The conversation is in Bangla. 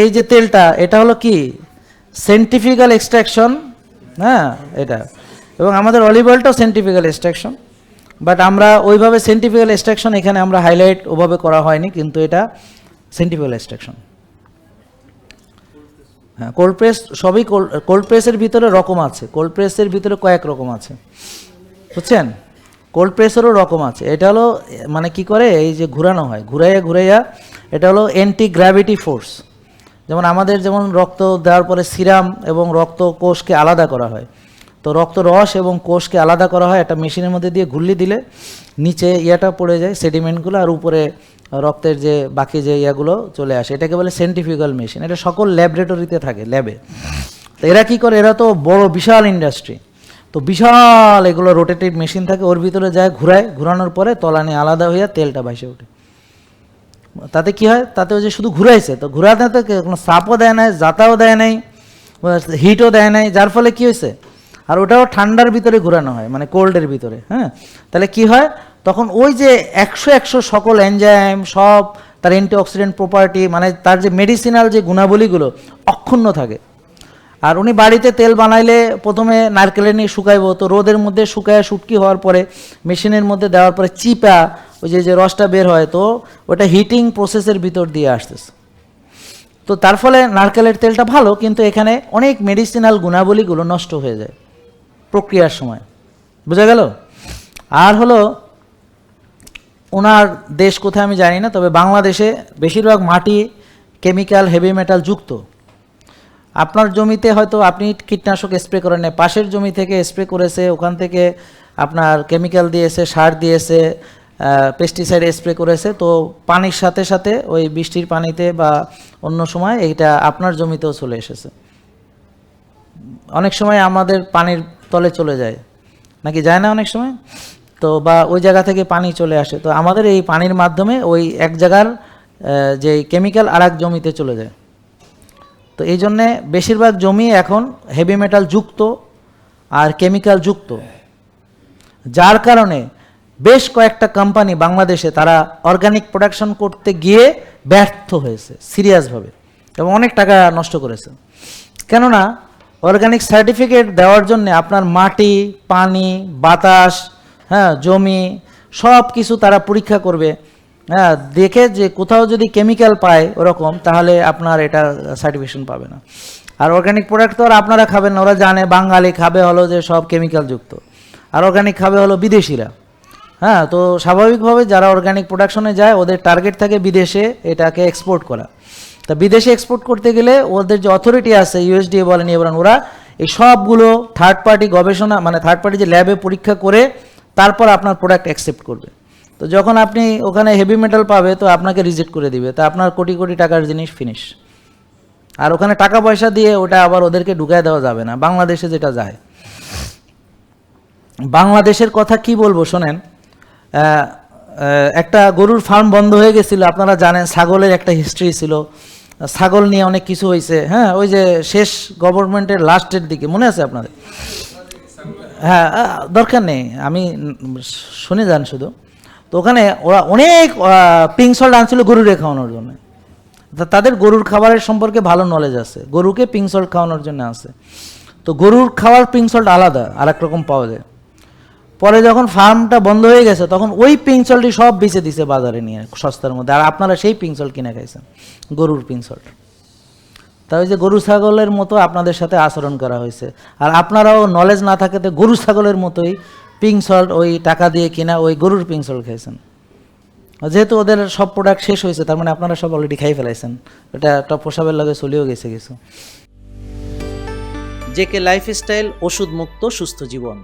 এই যে তেলটা, এটা হলো কি? সেন্টিফিক্যাল এক্সট্রাকশন হ্যাঁ এটা। এবং আমাদের অলিভ অয়েলটাও সেন্টিফিক্যাল এক্সট্রাকশন বাট আমরা ওইভাবে সেন্টিফিক্যাল এক্সট্রাকশন এখানে আমরা হাইলাইট ওভাবে করা হয়নি, কিন্তু এটা সেন্টিফিক্যাল এক্সট্রাকশন হ্যাঁ কোল্ড প্রেস সবই কোল্ড প্রেসের ভিতরে রকম আছে। কোল্ড প্রেসের ভিতরে কয়েক রকম আছে। বুঝছেন? কোল্ড প্রেসেরও রকম আছে। এটা হলো মানে কি করে? এই যে ঘুরানো হয়। ঘুরাইয়া ঘুরাইয়া, এটা হলো অ্যান্টি গ্র্যাভিটি ফোর্স যেমন আমাদের যেমন রক্ত দেওয়ার পরে সিরাম এবং রক্ত কোষকে আলাদা করা হয়। তো রক্ত রস এবং কোষকে আলাদা করা হয়, একটা মেশিনের মধ্যে দিয়ে ঘুরলি দিলে নিচে ইয়াটা পড়ে যায় সেডিমেন্টগুলো আর উপরে রক্তের যে বাকি যে ইয়াগুলো চলে আসে। এটাকে বলে সেন্টিফিক্যাল মেশিন এটা সকল ল্যাবরেটরিতে থাকে ল্যাবে তো এরা কি করে? এরা তো বড়, বিশাল ইন্ডাস্ট্রি তো বিশাল এগুলো রোটেটিভ মেশিন থাকে, ওর ভিতরে যায়, ঘুরায়, ঘুরানোর পরে তলানি আলাদা হইয়া তেলটা ভাসে ওঠে। তাতে কি হয়? তাতে ওই যে শুধু ঘুরাইছে, তো ঘুরাতে তো কোনো সাপও দেয় নাই জাতাও দেয় নাই হিটও দেয় নাই, যার ফলে কি হয়েছে? আর ওটাও ঠান্ডার ভিতরে ঘুরানো হয় মানে কোল্ডের ভিতরে হ্যাঁ? তাহলে কি হয়? তখন ওই যে একশো একশো সকল এনজাইম সব তার অ্যান্টিঅক্সিডেন্ট প্রপার্টি মানে তার যে মেডিসিনাল যে গুণাবলীগুলো অক্ষুণ্ণ থাকে। আর উনি বাড়িতে তেল বানাইলে প্রথমে নারকেলের নিয়ে শুকাইবো। তো রোদের মধ্যে শুকায় শুটকি হওয়ার পরে মেশিনের মধ্যে দেওয়ার পরে চিপা, ওই যে যে রসটা বের হয়, তো ওটা হিটিং প্রসেসের ভিতর দিয়ে আসতেছে। তো তার ফলে নারকেলের তেলটা ভালো, কিন্তু এখানে অনেক মেডিসিনাল গুণাবলীগুলো নষ্ট হয়ে যায় প্রক্রিয়ার সময়। বোঝা গেল? আর হলো, ওনার দেশ কোথায় আমি জানি না, তবে বাংলাদেশে বেশিরভাগ মাটি কেমিক্যাল হেভি মেটাল যুক্ত। আপনার জমিতে হয়তো আপনি কীটনাশক স্প্রে করেন পাশের জমি থেকে স্প্রে করেছে, ওখান থেকে আপনার কেমিক্যাল দিয়েছে, সার দিয়েছে পেস্টিসাইড স্প্রে করেছে, তো পানির সাথে সাথে ওই বৃষ্টির পানিতে বা অন্য সময় এইটা আপনার জমিতেও চলে এসেছে। অনেক সময় আমাদের পানির তলে চলে যায়। নাকি যায় না অনেক সময়? তো বা ওই জায়গা থেকে পানি চলে আসে। তো আমাদের এই পানির মাধ্যমে ওই এক জায়গার যে কেমিক্যাল আর এক জমিতে চলে যায়। তো এই জন্যে বেশিরভাগ জমি এখন হেভি মেটাল যুক্ত আর কেমিক্যাল যুক্ত। যার কারণে বেশ কয়েকটা কোম্পানি বাংলাদেশে তারা অর্গানিক প্রোডাকশন করতে গিয়ে ব্যর্থ হয়েছে সিরিয়াসভাবে এবং অনেক টাকা নষ্ট করেছে। কেননা অর্গানিক সার্টিফিকেট দেওয়ার জন্য আপনার মাটি, পানি, বাতাস হ্যাঁ জমি সব কিছু তারা পরীক্ষা করবে। হ্যাঁ দেখে যে কোথাও যদি কেমিক্যাল পায় ওরকম, তাহলে আপনার এটা সার্টিফিকেশন পাবে না। আর অর্গানিক প্রোডাক্ট তো আর আপনারা খাবেন না, ওরা জানে, বাঙালি খাবে হলো যে সব কেমিক্যাল যুক্ত। আর অর্গানিক খাবে হলো বিদেশিরা। হ্যাঁ তো স্বাভাবিকভাবে যারা অর্গানিক প্রোডাকশনে যায়, ওদের টার্গেট থাকে বিদেশে এটাকে এক্সপোর্ট করা। তা বিদেশে এক্সপোর্ট করতে গেলে ওদের যে অথরিটি আছে ইউএসডিএ বলেন বলেন ওরা, এই সবগুলো থার্ড পার্টি গবেষণা মানে থার্ড পার্টি যে ল্যাবে পরীক্ষা করে, তারপর আপনার প্রোডাক্ট অ্যাকসেপ্ট করবে। তো যখন আপনি ওখানে হেভি মেটাল পাবে, তো আপনাকে রিজেক্ট করে দিবে। তা আপনার কোটি কোটি টাকার জিনিস ফিনিশ আর ওখানে টাকা পয়সা দিয়ে ওটা আবার ওদেরকে ঢুকায় দেওয়া যাবে না, বাংলাদেশে যেটা যায়। বাংলাদেশের কথা কি বলব শোনেন একটা গরুর ফার্ম বন্ধ হয়ে গেছিল, আপনারা জানেন ছাগলের একটা হিস্ট্রি ছিল। ছাগল নিয়ে অনেক কিছু হয়েছে হ্যাঁ ওই যে শেষ গভর্নমেন্টের লাস্টের দিকে, মনে আছে আপনাদের? হ্যাঁ দরকার নেই, আমি শুনে যান শুধু। তো ওখানে ওরা অনেক পিঙ্ক সল্ট আনছিল গরুরে খাওয়ানোর জন্য। তা তাদের গরুর খাবারের সম্পর্কে ভালো নলেজ আছে। গরুকে পিঙ্ক সল্ট খাওয়ানোর জন্য আছে। তো গরুর খাওয়ার পিঙ্ক সল্ট আলাদা আর রকম পাওয়া যায়। পরে যখন ফার্মটা বন্ধ হয়ে গেছে, তখন ওই পিঙ্ক সল্টই সব বেঁচে দিছে বাজারে নিয়ে, সস্তার মধ্যে। আর আপনারা সেই পিঙ্ক সল্ট কিনে খাইছেন, গরুর পিঙ্ক সল্ট তা ওই যে গরু ছাগলের মতো আপনাদের সাথে আচরণ করা হয়েছে। আর আপনারাও নলেজ না থাকাতে গরু ছাগলের মতোই পিঙ্ক সল্ট ওই টাকা দিয়ে কিনা ওই গরুর পিং সল্ট খেয়েছেন যেহেতু ওদের সব প্রোডাক্ট শেষ হয়েছে, তার মানে আপনারা সব অলরেডি খাই ফেলাইছেন। এটা টপ পোশাবের লগে চলেও গেছে কিছু। জেকে লাইফস্টাইল ওষুধ মুক্ত সুস্থ জীবন।